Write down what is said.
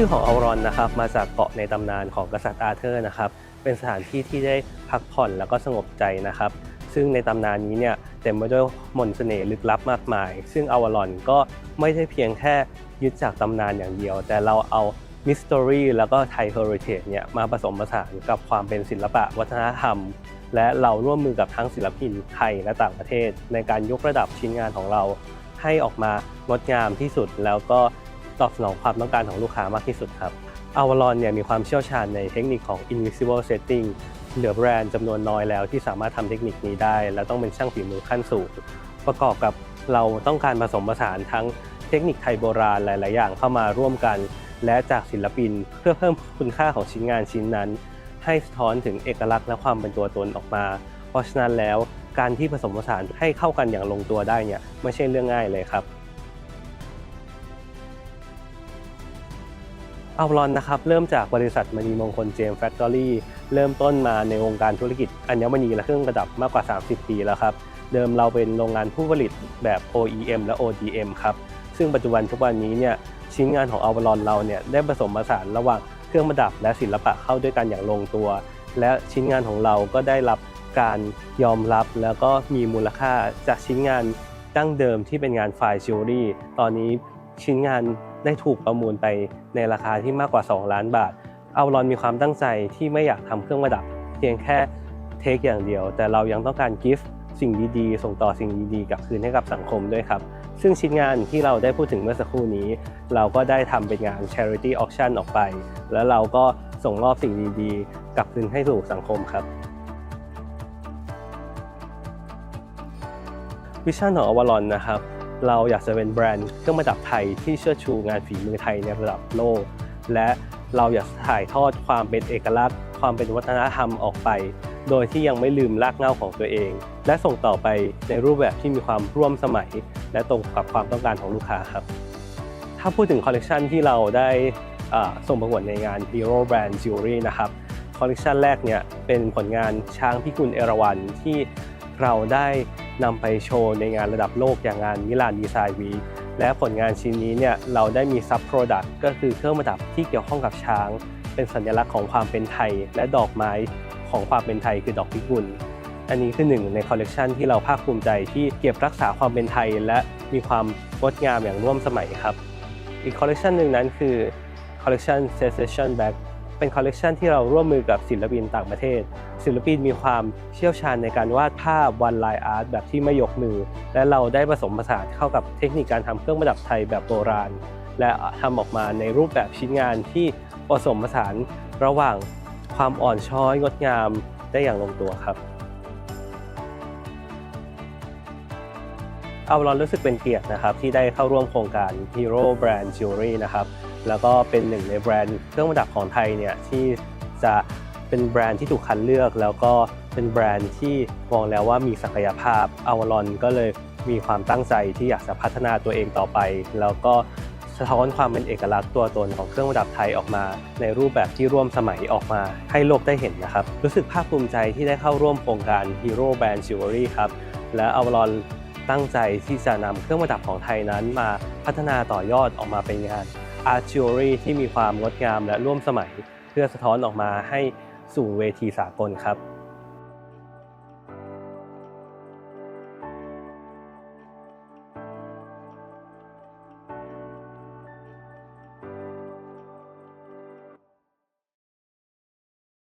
ชื่อของอาวรอนนะครับมาจากเกาะในตำนานของกษัตริย์อาเธอร์นะครับเป็นสถานที่ที่ได้พักผ่อนแล้วก็สงบใจนะครับ ซึ่งในตำนานนี้เนี่ยเต็มไปด้วยมนต์เสน่ห์ลึกลับมากมาย ซึ่งอาวรอนก็ไม่ได้เพียงแค่ยึดจากตำนานอย่างเดียว แต่เราเอามิส t ต r y แล้วก็ไทยเฮอริเทจเนี่ยมาผสมผสานกับความเป็นศิลปะวัฒนธรรม และเราร่วมมือกับทั้งศิลปินไทยและต่างประเทศ ในการยกระดับชิ้นงานของเรา ให้ออกมางดงามที่สุดแล้วก็ ตอบสนองความต้องการของลูกค้ามากที่สุดครับอาวารอนเนี่ยมีความเชี่ยวชาญในเทคนิคของ invisible setting เหลือแบรนด์จำนวนน้อยแล้วที่สามารถทำเทคนิคนี้ได้ และต้องเป็นช่างฝีมือขั้นสูง ประกอบกับเราต้องการผสมผสานทั้งเทคนิคไทยโบราณหลาย ๆ อย่างเข้ามาร่วมกัน และจากศิลปินเพื่อเพิ่มคุณค่าของชิ้นงานชิ้นนั้น ให้สะท้อนถึงเอกลักษณ์และความเป็นตัวตนออกมา เพราะฉะนั้นแล้วการที่ผสมผสานให้เข้ากันอย่างลงตัวได้เนี่ยไม่ใช่เรื่องง่ายเลยครับ อัลลอนนะครับเริ่มจากบริษัทมณีมงคลเจมส์แฟคทอรี่เริ่มต้นมาในวงการธุรกิจอัญมณีและเครื่องประดับมากกว่า 30 ปีแล้วครับ เดิมเราเป็นโรงงานผู้ผลิตแบบ OEM และ ODM ครับ ซึ่งปัจจุบันทุกวันนี้เนี่ยชิ้นงานของอัลลอนเราเนี่ยได้ผสมผสานระหว่างเครื่องประดับและศิลปะเข้าด้วยกันอย่างลงตัว และชิ้นงานของเราก็ได้รับการยอมรับแล้วก็มีมูลค่าจากชิ้นงานดั้งเดิมที่เป็นงานไฟจิวเวลรี่ตอนนี้ ชิ้นงานได้ถูกประมูลไปในราคาที่มากกว่า 2 ล้านบาทอัลลอนมีความตั้งใจที่ไม่อยากทำเครื่องประดับ เพียงแค่เทคอย่างเดียว แต่เรายังต้องการกิฟต์สิ่งดีๆ ส่งต่อสิ่งดีๆกลับคืนให้กับสังคมด้วยครับ ซึ่งชิ้นงานที่เราได้พูดถึงเมื่อสักครู่นี้ เราก็ได้ทำเป็นงาน charity auction ออกไป แล้วเราก็ส่งมอบสิ่งดีๆ กลับคืนให้สู่สังคมครับวิชั่นของอวารอนนะครับ เราอยากจะเป็นแบรนด์เครื่องประดับไทยที่เชิดชูงานฝีมือไทยในระดับโลก และเราอยากถ่ายทอดความเป็นเอกลักษณ์ ความเป็นวัฒนธรรมออกไป โดยที่ยังไม่ลืมรากเหง้าของตัวเอง และส่งต่อไปในรูปแบบที่มีความร่วมสมัย และตรงกับความต้องการของลูกค้าครับ ถ้าพูดถึงคอลเลกชันที่เราได้ส่งประกวดในงาน Hero Brand Jewelry นะครับคอลเลกชันแรกเนี่ยเป็นผลงานช้างพิกุลเอราวัณที่เราได้ นำไปโชว์ในงานระดับโลกอย่างงานมิลานดีไซน์วีและผลงานชิ้นนี้เนี่ยเราได้มีซับโปรดักต์ก็คือเครื่องประดับที่เกี่ยวข้องกับช้าง เป็นสัญลักษณ์ของความเป็นไทย และดอกไม้ของความเป็นไทยคือดอกพิกุลอันนี้คือหนึ่งในคอลเลกชันที่เราภาคภูมิใจที่เก็บรักษาความเป็นไทย และมีความงดงามอย่างร่วมสมัยครับ อีกคอลเลกชันหนึ่งนั้นคือคอลเลกชัน Sensation Bag เป็นคอลเลกชันที่เราร่วมมือกับศิลปินต่างประเทศ ศิลปินมีความเชี่ยวชาญในการวาดภาพวันไลน์อาร์ตแบบที่ไม่ยกมือ และเราได้ผสมผสานเข้ากับเทคนิคการทำเครื่องประดับไทยแบบโบราณ และทำออกมาในรูปแบบชิ้นงานที่ผสมผสานระหว่างความอ่อนช้อยงดงามได้อย่างลงตัวครับเอาเรารู้สึกเป็นเกียรตินะครับที่ได้เข้าร่วมโครงการ Hero Brand Jewelry นะครับ แล้วก็เป็นหนึ่งในแบรนด์เครื่องประดับของไทยเนี่ยที่จะเป็นแบรนด์ที่ถูกคัดเลือก แล้วก็เป็นแบรนด์ที่มองแล้วว่ามีศักยภาพอาวารอนก็เลยมีความตั้งใจที่อยากจะพัฒนาตัวเองต่อไป แล้วก็สะท้อนความเป็นเอกลักษณ์ตัวตนของเครื่องประดับไทยออกมา ในรูปแบบที่ร่วมสมัยออกมา ให้โลกได้เห็นนะครับ รู้สึกภาคภูมิใจที่ได้เข้าร่วมโครงการ Hero Brand Jewelry ครับ และอาวารอนตั้งใจที่จะนำเครื่องประดับของไทยนั้นมาพัฒนาต่อยอดออกมาเป็นงาน Art Jewelry ที่มีความงดงามและร่วมสมัย เพื่อสะท้อนออกมาให้สู่เวทีสากลครับ